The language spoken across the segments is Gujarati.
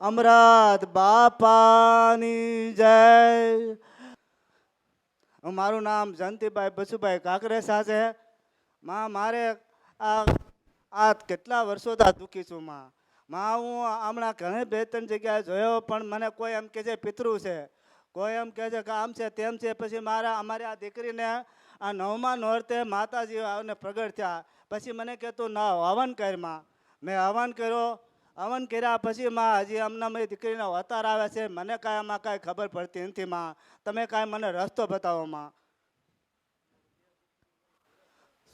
અમરત બાપાની જય. મારું નામ જયંતિભાઈ બસુભાઈ કાકરેસા છે માં, મારે આ આ કેટલા વર્ષોથી દુઃખી છું માં. માં, હું હમણાં ઘણી બે ત્રણ જગ્યાએ જોયો, પણ મને કોઈ એમ કહે છે પિતૃ છે. કોઈ એમ કહે છે કે આમ છે તેમ છે. પછી મારા અમારી આ દીકરીને આ નવમા નોરતે માતાજી આવીને પ્રગટ થયા. પછી મને કહેતું ના હવન કરમાં. મેં હવન કર્યો. હવન કર્યા પછી માં હજી અમને મારી દીકરીનો અવતાર આવે છે. મને કાંઈ આમાં કાંઈ ખબર પડતી નથી માં. તમે કાંઈ મને રસ્તો બતાવો માં.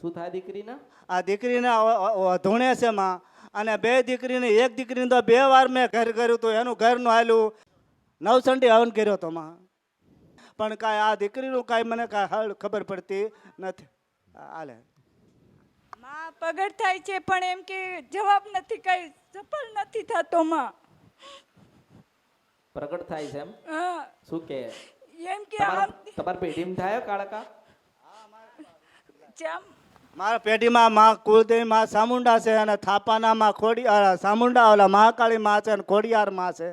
શું થાય દીકરીના? આ દીકરીને ધૂણે છે માં. અને બે દીકરીને એક દીકરીને તો બે વાર મેં ઘર કર્યું હતું એનું ઘરનું હાલ્યું. નવસંડી હવન કર્યો તો માં. પણ કાંઈ આ દીકરીનું કાંઈ મને કાંઈ હાલ ખબર પડતી નથી. હાલે. માં પગડ થાય છે પણ એમ કે જવાબ નથી કઈ સફળ નથી થતો માં. પ્રગટ થાય છે એમ? શું કે? એમ કે તમાર પેઢીમાં થાય કાળકા? જેમ મારા પેઢીમાં માં કુળદેવી માં સામુંડા છે અને થાપાના માં ખોડી સામુંડા ઓલા મહાકાળી માં છે અને ખોડિયાર માં છે.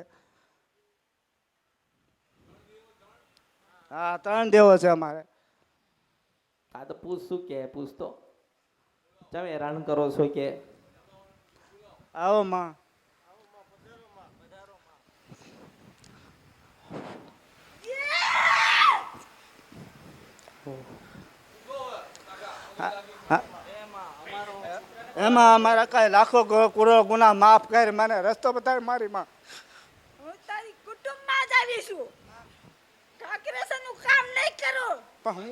હા ત્રણ દેવો છે અમારે. આ તો પૂછ શું કે પૂછ તો. ચમ હેરાન કરો છો કે. આવો માં. એમાં અમારા કાંઈ લાખો કુરો ગુના માફ કરી મને રસ્તો બતાવી મારી માં. હું તારી કુટુંબમાં જ આવીશું કામ નહીં કરો. પણ હું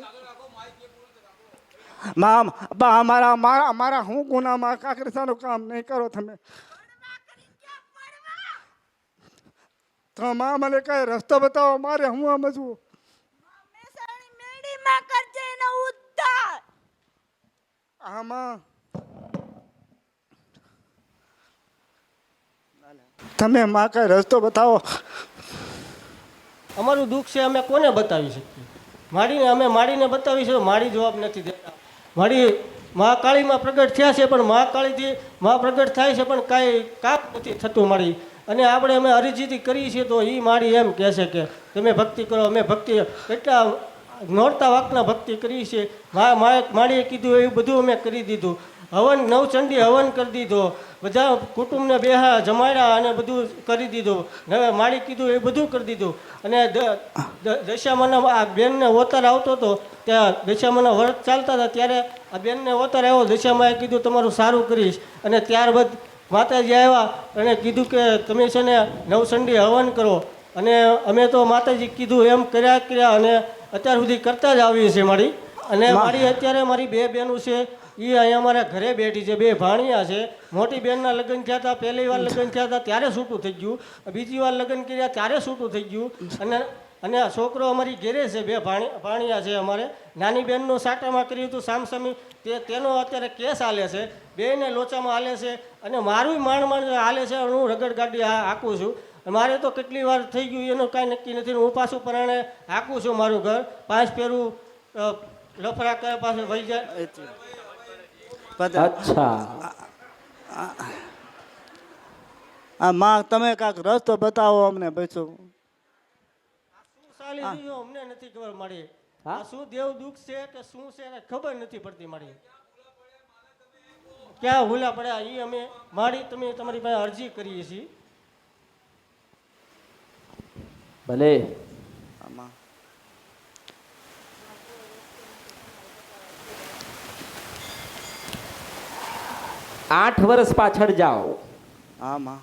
માં બા અમારા મારા અમારા હું ગુનામાં કાકરસાનું કામ નહીં કરો તમે. તો માં મને કઈ રસ્તો બતાવો, મારે હું આમ ઉદ્ધાર આમાં તમે માં કઈ રસ્તો બતાવો. અમારું દુઃખ છે, અમે કોને બતાવી શકીએ? માડીને અમે માડીને બતાવી છે માડી જવાબ નથી દેતા. માડી મહાકાળીમાં પ્રગટ થયા છે, પણ મહાકાળીથી મા પ્રગટ થાય છે, પણ કાંઈ કાપ નથી થતું મારી. અને આપણે અમે અરિજીતી કરીએ છીએ, તો એ માડી એમ કહે છે કે, તમે ભક્તિ કરો, અમે ભક્તિ એટલા નોરતા વાકના ભક્તિ કરી છે મા મા માડીએ કીધું, એવું બધું અમે કરી દીધું. હવન નવચંડી હવન કરી દીધો. બધા કુટુંબને બેહા જમાડ્યા અને બધું કરી દીધું. હવે માળી કીધું એ બધું કરી દીધું. અને દશામાના આ બેનને ઓતર આવતો હતો ત્યાં દશામાના વ્રત ચાલતા હતા. ત્યારે આ બેનને ઓતર આવ્યો દશામાએ કીધું તમારું સારું કરીશ. અને ત્યારબાદ માતાજી આવ્યા અને કીધું કે તમે છે ને નવચંડી હવન કરો. અને અમે તો માતાજી કીધું એમ કર્યા કર્યા અને અત્યાર સુધી કરતા જ આવીએ છીએ મારી. અને મારી અત્યારે મારી બે બહેનો છે. એ અહીંયા અમારા ઘરે બેઠી છે, બે ભાણિયા છે. મોટી બેનના લગ્ન થયા હતા, પહેલી વાર લગ્ન થયા હતા, ત્યારે છૂટું થઈ ગયું. બીજી વાર લગ્ન કર્યા, ત્યારે છૂટું થઈ ગયું. અને અને આ છોકરો અમારી ઘેરે છે, બે ભાણી, ભાણિયા છે અમારે. નાની બહેનનું સાટામાં કર્યું હતું, સામસામી. તે, તેનો અત્યારે કેસ હાલે છે. બેને લોચામાં હાલે છે. અને મારું માણ માણ હાલે છે હું રગડ ગાડી હાંકું છું. મારે તો કેટલી વાર થઈ ગયું, એનું કાંઈ નક્કી નથી. હું પાછું પરાણે હાંકું છું મારું ઘર. પાંચ પેરું લફરા કરે પાસે વહી જાય. અચ્છા. આ માં તમે કાંઈક રસ્તો બતાવો અમને બચું ચાલી રહ્યું અમને નથી ખબર મળી. હા? આ શું દેવ દુઃખ છે કે શું છે એને ખબર નથી પડતી મળી ક્યાં ભૂલા પડ્યા એ અમે મારી તમે તમારી પાસે અરજી કરીએ છીએ. ભલે આમાં આઠ વર્ષ પાછળ જાઓ. આમાં?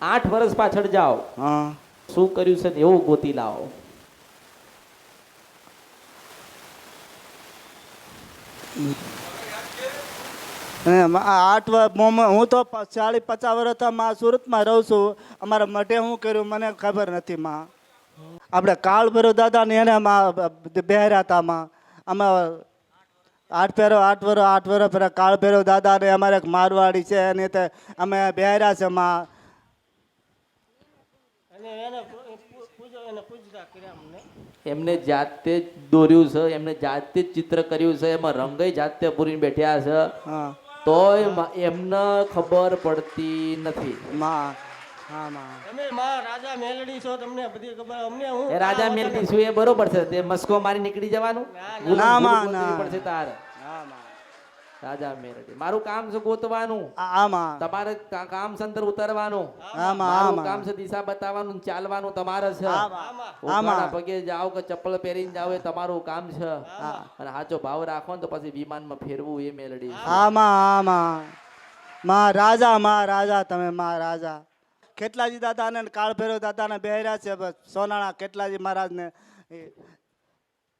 આઠ વર્ષ પાછળ જાઓ. હા. શું કર્યું છે એવું ગોતી લાવો. આઠ વર્ષ હું તો ચાલીસ પચાસ વર્ષથી માં સુરતમાં રહું છું. અમારા મઢે શું કર્યું મને ખબર નથી માં. આપણે કાળ ભરો દાદા ને એને બહેર્યા હતા માં. અમે આઠ ફેરો આઠ વરો આઠ વરો પેલા કાળ ફેરો દાદા ને અમારે એક મારવાડી છે અને તે અમે બેહરા છે માં. અને એને પૂ- પૂ- પૂજો એને પૂજતા કર્યા અમને. એમને જાતે જ દોર્યું છે એમને જાતે જ ચિત્ર કર્યું છે એમાં રંગય જાતે પૂરીને બેઠ્યા છે. તોય એમને ખબર પડતી નથી. માં. રાજા મેલડી છો તમને બધી ખબર. અમને હું એ રાજા મેલડી શું એ બરોબર છે. તે મસ્કો મારી નીકળી જવાનું. પડશે તારે. રાજા મેલડી. મારું કામ છે ગોતવાનું. આ આ તમારે કામ સંતર ઉતરવાનું. હા માં. હા મારું કામ છે દિશા બતાવવાનું ચાલવાનું તમારે છે. આમાં પગે જાઓ કે ચપ્પલ પહેરીને જાઓ એ તમારું કામ છે. અને સાચો ભાવ રાખો ને તો પછી વિમાનમાં ફેરવું એ મેલડી આમાં આમાં માં હા માં. માં રાજા મા રાજા તમે માં રાજા. કેટલાજી દાદાને ને દાદાને બેહર્યા છે બસ સોનાણા કેટલાજી મહારાજને.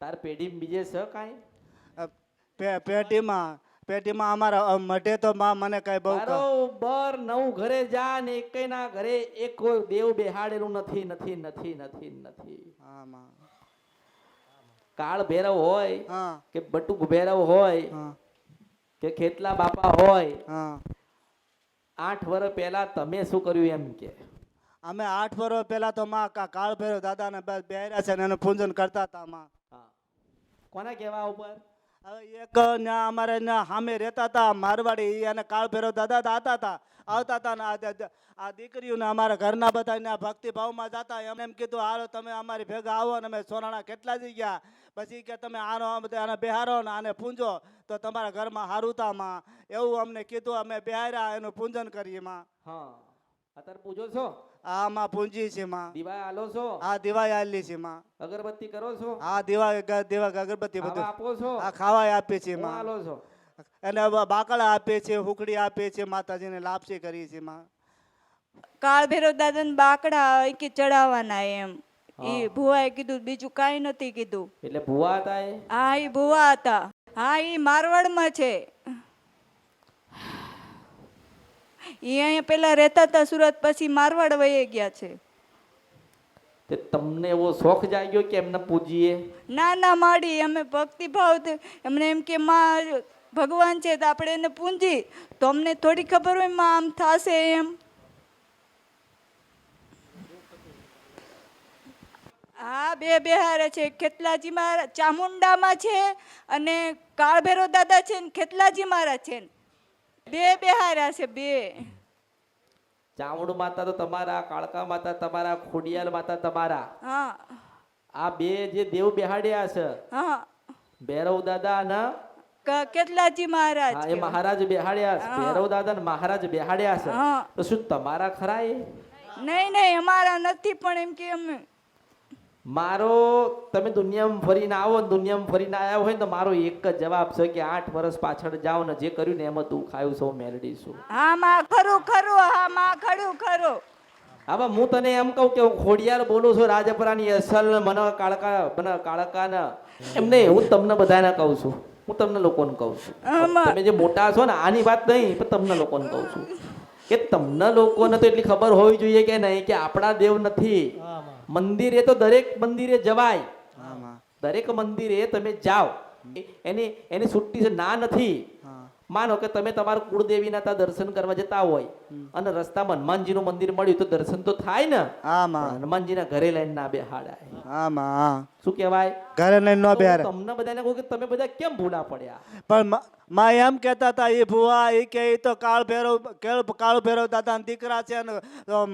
તાર પેઢી બીજે છે કાંઈ? પેઢીમાં પેટીમાં પેટીમાં અમારા મઢે તો માં મને કઈ બહુ બરોબર નવ ઘરે જા ને એકના ઘરે એક કોઈ દેવ બેહાડેલું નથી નથી નથી નથી નથી. હા માં કાળ ભેરવ હોય કે બટુક ભેરવ હોય કે ખેતલા બાપા હોય હા. આઠ વર્ષ પહેલા તમે શું કર્યું એમ કે? અમે આઠ વર્ષ પહેલા તો માં કા- કાળ ભૈરવ દાદાને બસ બેહર્યા છે ને એનું પૂજન કરતા હતા માં. કોના કહેવા ઉપર? હવે એક ને અમારે સામે રહેતા હતા મારવાડી અને કાળ ભૈરવ દાદા દાતા હતા આવતા હતા ને આ દીકરીઓને અમારા ઘરના બધાને આ ભક્તિભાવમાં જતા એમ એમ કીધું હાલો તમે અમારી ભેગા આવો ને અમે સોનાણા કેટલા જઈ ગયા? પછી કે તમે આનો આમ આને બિહારો ને આને પૂંજો તો તમારા ઘરમાં હારુતામાં એવું અમને કીધું અમે બેહાર્યા એનું પૂજન કરીએ માં. હા. અત્યારે છો? આમાં પૂંજી છે માં. આલો છો? દિવાય આલી છે માં. અગરબત્તી કરો છો? હા દિવા દિવા અગરબત્તી બધું. આપો છો? આ ખાવાય આપીએ છે માં. આલો છો? અને બાકડા આપે છે હુકડી આપે છે માતાજીને લાપસી કરીએ છીએ માં. કાળ ભૈરવ દાદાને બાકડા કે ચડાવવાના એમ. એ ભુવાએ કીધું બીજું કાંઈ નથી કીધું. એટલે ભુવા હતા એ? હા એ ભુવા હતા. હા એ મારવાડમાં છે. એ અહીંયા પેલા રહેતા હતા સુરત પછી મારવાડ વહી ગયા છે. તે તમને એવો શોખ જાગ્યો કે એમને પૂજીએ? ના ના માડી અમે ભક્તિભાવ એમને એમ કે માં ભગવાન છે તો આપણે એને પૂંજી. તો અમને થોડી ખબર હોયમાં આમ થશે એમ. હા બે બેહારે છે. ખેતલાજી મહારાજ ચામુંડામાં છે અને કાળભેરો દાદા છે ને ખેતલાજી મહારાજ છે બે બેહાર્યા છે બે. ચામુંડ માતા તો તમારા કાળકા માતા તમારા ખોડિયાલ માતા તમારા. હા. આ બે જે દેવ બેહાડ્યા છે હા. ભૈરવ દાદા ક- કેટલાજી મહારાજ હા, એ મહારાજ બેહાડ્યા ભૈરવ દાદા ને મહારાજ બેહાડ્યા છે. તો શું તમારા ખરા એ નહીં નહીં અમારા નથી પણ એમ કે અમે મારો તમે દુનિયામાં ફરીને આવો દુનિયામાં ફરીને આવ્યા હોય તો મારો એક જ જવાબ છે કે આઠ વર્ષ પાછળ જાઓ ને જે કર્યું ને એમાં તું ખાયું છો મેલડી છું. હા માં ખરું ખરું હા માં ખરું ખરું. હવે હું તને એમ કહું કે હું ખોડિયાર બોલું છું રાજપરાની અસલ મને કાળકા મને કાળકા ના એમ નહીં હું તમને બધાને કહું છું. હું તમને લોકોને કહું છું. તમે જે મોટા છો ને આની વાત નહીં પણ તમને લોકોને કહું છું. કે તમને લોકોને તો એટલી ખબર હોવી જોઈએ કે નહીં કે આપણા દેવ નથી. મંદિરે તો દરેક મંદિરે જવાય. દરેક મંદિરે તમે જાઓ. એની એની છુટ્ટી છે ના નથી. માનો કે તમે તમારા કુળદેવીના ત્યાં દર્શન કરવા જતા હોય અને રસ્તામાં હનુમાનજીનું મંદિર મળ્યું તો દર્શન તો થાય ને. હનુમાનજીના ઘરે લઈને ના બેહાડાય. શું કહેવાય? ઘરે લઈને ના બેહાડે. તમને બધાને કહું કે તમે બધા કેમ ભૂલા પડ્યા? પણ મ- એમ કહેતા હતા એ ભુવા એ કે એ તો કાળ ભેરવ કેળ કાળ ભેરવ દાદા દીકરા છે અને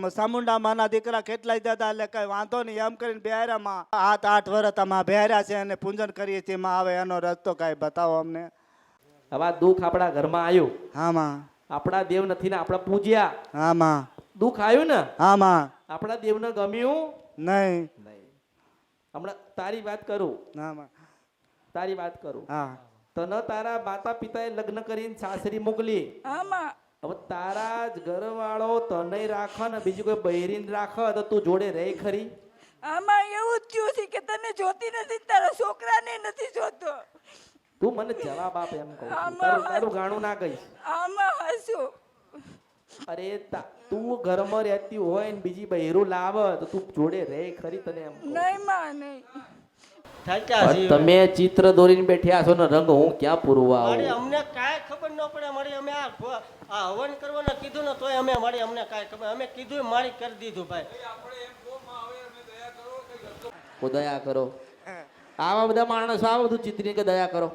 સામુંડા માના દીકરા કેટલાય દાદા એટલે કઈ વાંધો નહીં. એમ કરીને બેહાર્યા માં. આઠ આઠ વર્ષ આમાં બેહાર્યા છે અને પૂજન કરીએ છીએ માં આવે એનો રસ્તો કાંઈ બતાવો અમને. હવે આ દુઃખ આપણા ઘરમાં આવ્યું. હા માં આપણા દેવ નથી ને આપણા પૂજ્યા. હા માં દુઃખ આવ્યું ને? હા માં આપણા દેવને ગમ્યું? નહીં. નહીં. હમણાં તારી વાત કરું. હા માં તારી વાત કરું. હા. તને તારા માતા પિતાએ લગ્ન કરીને સાસરી મોકલી. આમાં હવે તારા જ ઘરવાળો તને રાખે ને બીજું કોઈ બૈરીને રાખે તો તું જોડે રહે ખરી? આમાં એવું જ થયું છે કે તને જોતી નથી તારા છોકરાને નથી જોતો. તું મને જવાબ આપ એમ કહું. તારું તારું ગાણું ના કહીશ. આમાં હસું. અરે તા- તું ઘરમાં રહેતી હોય ને બીજી બહેરું લાવે તો તું જોડે રહે ખરી તને એમ નહીં માં નહીં. તમે ચિત્ર દોરીને બેઠ્યા છો ને રંગ હું ક્યાં પૂરવા આવું? અમને કાંઈ ખબર ન પડે મારી અમે આ હવન કરવાનું કીધું ને તોય અમે મારી અમને કાંઈ ખબર અમે કીધું એ મારી કરી દીધું ભાઈ. દયા કરો આવા બધા માણસો આવો બધું ચિત્રી કે દયા કરો?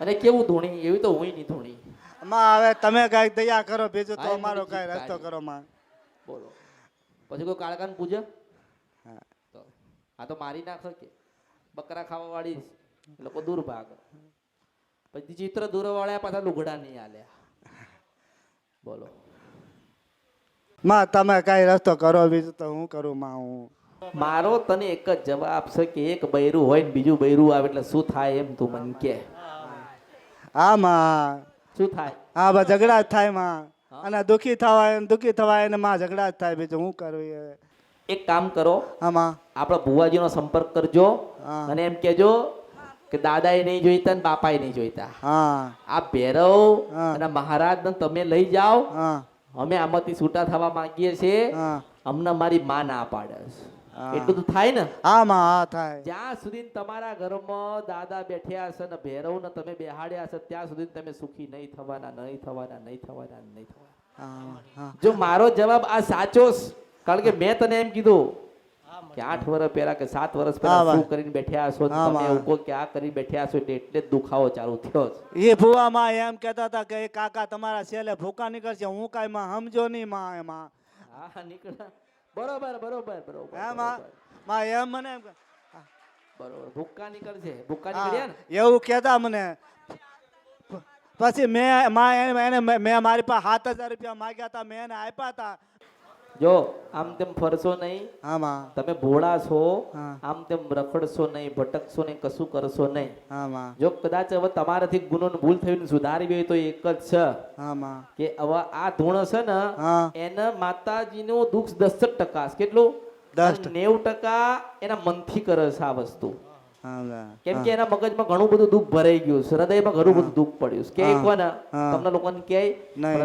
અને કેવું ધૂણી? એવી તો હું નહીં ધૂણી. માં હવે તમે કાંઈક દયા કરો બીજું તો અમારો કઈ રસ્તો કરો માં બોલો. પછી કોઈ કાળકાન પૂજે? હા. તો આ તો મારી નાખો કે. બકરા ખાવા વાળી લોકો દૂર ભાગ. પછી ચિત્ર દૂર વાળ્યા પાછા લુગડા નહીં આલ્યા બોલો. માં તમે કાંઈ રસ્તો કરો બીજું તો હું કરું માં હું? મારો તને એક જ જવાબ છે કે એક બૈરું હોય ને બીજું બૈરું આવે એટલે શું થાય એમ તું મને કે હા માં શું થાય? હા બસ ઝઘડા જ થાયમાં. અને દુઃખી થવાય દુખી દુઃખી થવાય ને માં ઝઘડા જ થાય બીજું હું કરું એ? એક કામ કરો. હા માં આપણા ભુવાજીનો સંપર્ક કરજો. અને એમ કેજો કે દાદાએ નહીં જોઈતા ને બાપાએ નહીં જોઈતા. હા. આ ભેરવ. અને મહારાજને તમે લઈ જાઓ. હા. અમે આમાંથી છૂટા થવા માંગીએ છીએ. અમને મારી માં ના પાડે. છે. એટલું તો થાય ને? હા માં હા થાય. જ્યાં સુધી તમારા ઘરમાં દાદા બેઠ્યા હશે ને ભૈરવને તમે બેહાડ્યા હશે ત્યાં સુધી તમે સુખી નહીં થવાના નહીં થવાના નહીં થવાના નહીં થવાના. જો મારો જવાબ આ સાચો કારણ કે મેં તને એમ કીધું કે આઠ વર્ષ પહેલા કે સાત વર્ષ પહેલા શું કરીને બેઠ્યા છો તમે. એવું કે આ કરી બેઠ્યા છો એટલે એટલે જ દુખાવો ચાલુ થયો એ ભૂવા માં એમ કહેતા હતા કે કાકા તમારા છેલ્લે ભૂકા નીકળશે હું કાંઈ માં સમજો નહીં માં એમાં. હા નીકળ્યા. બરોબર બરોબર બરોબર હે માં માં એમ મને એમ બરોબર ભૂક્કા નીકળશે ભૂક્કા નીકળ્યા ને? એવું કહેતા મને. પછી મેં માં એને મેં મારી પાસે સાત હજાર રૂપિયા માગ્યા હતા મેં એને આપ્યા હતા. જો આમ તેમ ફરશો નહીં આમાં. તમે ભોળા છો આમ તેમ રખડશો નહીં ભટકશો નહીં કશું કરશો નહીં. આમાં. જો કદાચ હવે તમારાથી ગુનો ભૂલ થઈને સુધારી હોય તો એક જ છે. આમાં. કે હવે આ ધૂણ છે ને એને માતાજીનો દુઃખ દસ ટકા કેટલું? દસ નેવું ટકા એના મનથી કરે છે આ વસ્તુ. કેમ કે એના મગજમાં ઘણું બધું દુઃખ ભરાઈ ગયું છે. હૃદયમાં ઘણું બધું દુઃખ પડ્યું કે. કોને તમને લોકોને કે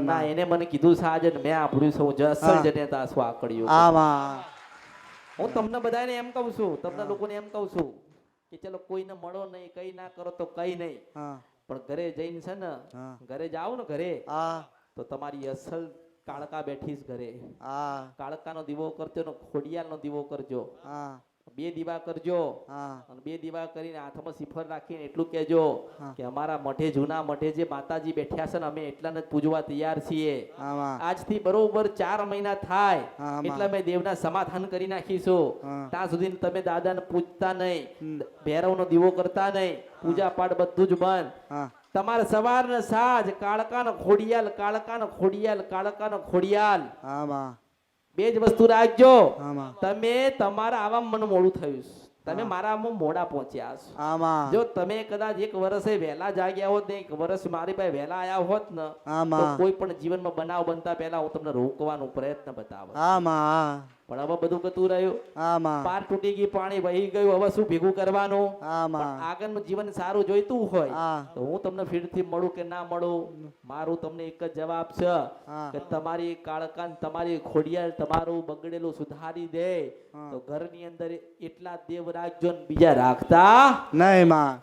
ના એને મને કીધું છે આજે મેં સાંભળ્યું છે હું જ અસલ હા. જનેતા આકડ્યું હું તમને બધાને એમ કહું છું તમને લોકોને એમ કહું છું કે ચલો કોઈને મળો નહીં કઈ ના કરો તો કઈ નહીં. પણ ઘરે જઈને છે ને ઘરે જાઓ ને ઘરે હા. તો તમારી અસલ કાળકા બેઠી ઘરે. કાળકાનો દીવો કરજો ને ખોડિયાલનો દીવો કરજો. હા. બે દીવા કરજો. અને બે દીવા કરીને હાથમાં સિફર રાખીને એટલું કહેજો કે અમારા મઠે જૂના મઠે જે માતાજી બેઠ્યા છે ને અમે એટલાને જ પૂજવા તૈયાર છીએ. આજથી બરોબર ચાર મહિના થાય. એટલે અમે દેવના સમાધાન કરી નાખીશું. ત્યાં સુધી તમે દાદાને પૂજતા નહીં. ભૈરવનો દીવો કરતા નહીં. પૂજા પાઠ બધું જ બંધ. તમારે સવાર ને સાંજ કાળકાનો ખોડિયાલ કાળકાનો ખોડિયાલ કાળકાનો ખોડિયાલ. હા બે જ વસ્તુ રાખજો. તમે તમારા આવા મને મોડું થયું તમે મારામાં મોડા પહોંચ્યા છો. જો તમે કદાચ એક વર્ષે વહેલા જાગ્યા હોત ને એક વર્ષ મારી પાસે વહેલા આયા હોત ને તો કોઈ પણ જીવનમાં બનાવ બનતા પહેલા હું તમને રોકવાનો પ્રયત્ન બતાવું પણ હવે બધું કતું રહ્યું. હા પાર તૂટી ગઈ પાણી વહી ગયું હવે શું ભેગું કરવાનું? આગળનું જીવન સારું જોઈતું હોય તો હું તમને ફીરથી મળું કે ના મળું? મારું તમને એક જ જવાબ છે કે તમારી કાળકાન તમારી ખોડિયાલ તમારું બગડેલું સુધારી દે. તો તો ઘરની અંદર એટલા દેવ રાખજો ને બીજા રાખતા નહીં માં.